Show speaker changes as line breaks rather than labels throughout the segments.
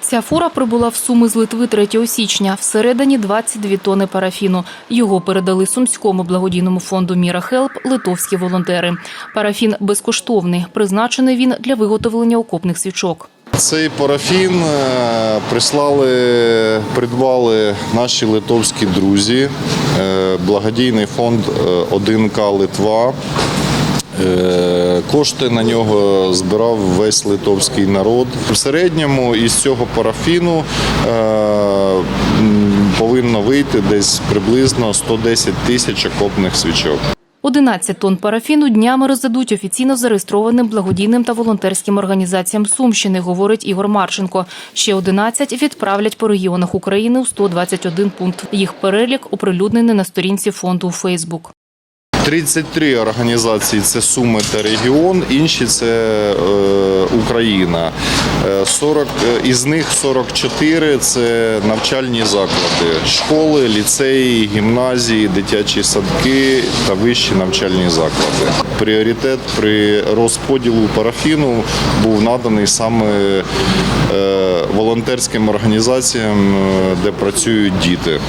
Ця фура прибула в Суми з Литви 3 січня. Всередині 22 тони парафіну. Його передали Сумському благодійному фонду Міра Хелп литовські волонтери. Парафін безкоштовний. Призначений він для виготовлення окопних свічок.
Цей парафін е, прислали, придбали наші литовські друзі, е, благодійний фонд е, 1К Литва. Е, Кошти на нього збирав весь литовський народ. В середньому із цього парафіну е, повинно вийти десь приблизно 110 тисяч окопних свічок.
11 тонн парафіну днями роздадуть офіційно зареєстрованим благодійним та волонтерським організаціям Сумщини, говорить Ігор Марченко. Ще 11 відправлять по регіонах України у 121 пункт. Їх перелік оприлюднений на сторінці фонду у Фейсбук.
33 організації це Суми та регіон, інші це е, Україна. Е, 40, е, із них 44 це навчальні заклади, школи, ліцеї, гімназії, дитячі садки та вищі навчальні заклади. Пріоритет при розподілу парафіну був наданий саме е, волонтерським організаціям, е, де працюють діти.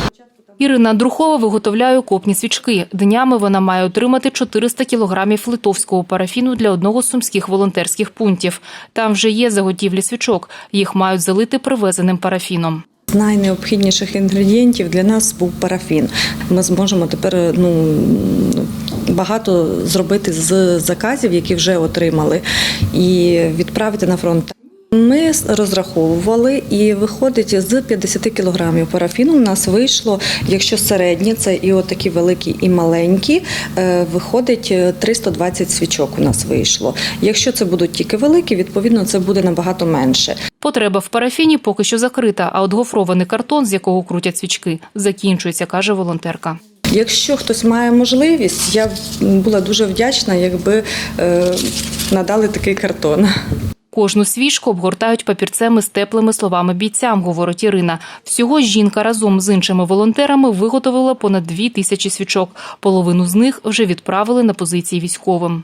Ірина Друхова виготовляє окопні свічки. Днями вона має отримати 400 кілограмів литовського парафіну для одного з сумських волонтерських пунктів. Там вже є заготівлі свічок. Їх мають залити привезеним парафіном.
З найнеобхідніших інгредієнтів для нас був парафін. Ми зможемо тепер ну, багато зробити з заказів, які вже отримали, і відправити на фронт. Ми розраховували і виходить з 50 кілограмів парафіну. У нас вийшло, якщо середні, це і отакі великі, і маленькі, е, виходить е, 320 свічок. У нас вийшло. Якщо це будуть тільки великі, відповідно це буде набагато менше.
Потреба в парафіні поки що закрита, а от гофрований картон, з якого крутять свічки, закінчується, каже волонтерка.
Якщо хтось має можливість, я була дуже вдячна, якби е, надали такий картон.
Кожну свічку обгортають папірцем із теплими словами бійцям, говорить Ірина. Всього жінка разом з іншими волонтерами виготовила понад дві тисячі свічок. Половину з них вже відправили на позиції військовим.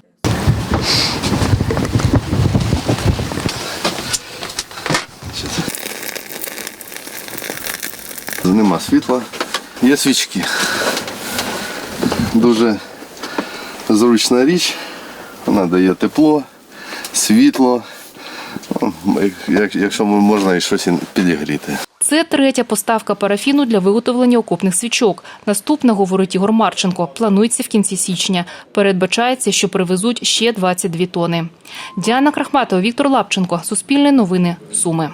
Нема світла, є свічки. Дуже зручна річ. Вона дає тепло, світло. Як- Якщо можна і щось підігріти.
Це третя поставка парафіну для виготовлення окопних свічок. Наступна, говорить Ігор Марченко, планується в кінці січня. Передбачається, що привезуть ще 22 тони. Діана Крахматова, Віктор Лапченко. Суспільне новини. Суми.